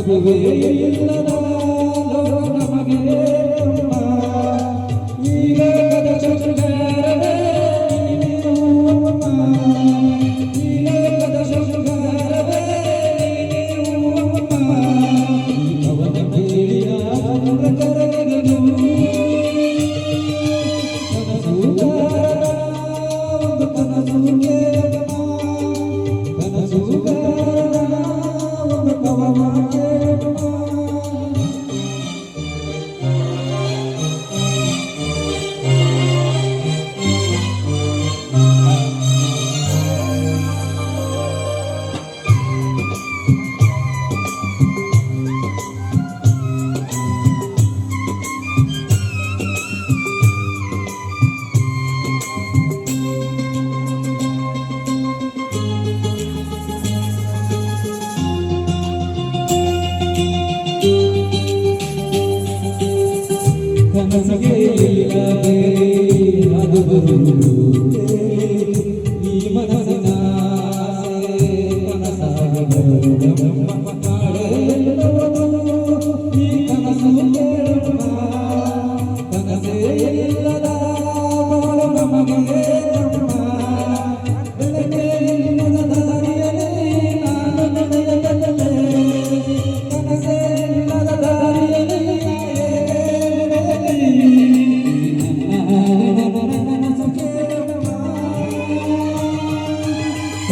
ನಮಗೆ ಎಲ್ಲ ನಮಗೆ ಮನಸ್ಸಿಗೆ ಇಲ್ಲದೆ ಅದು ಬರುವುದು ಈ ಮನ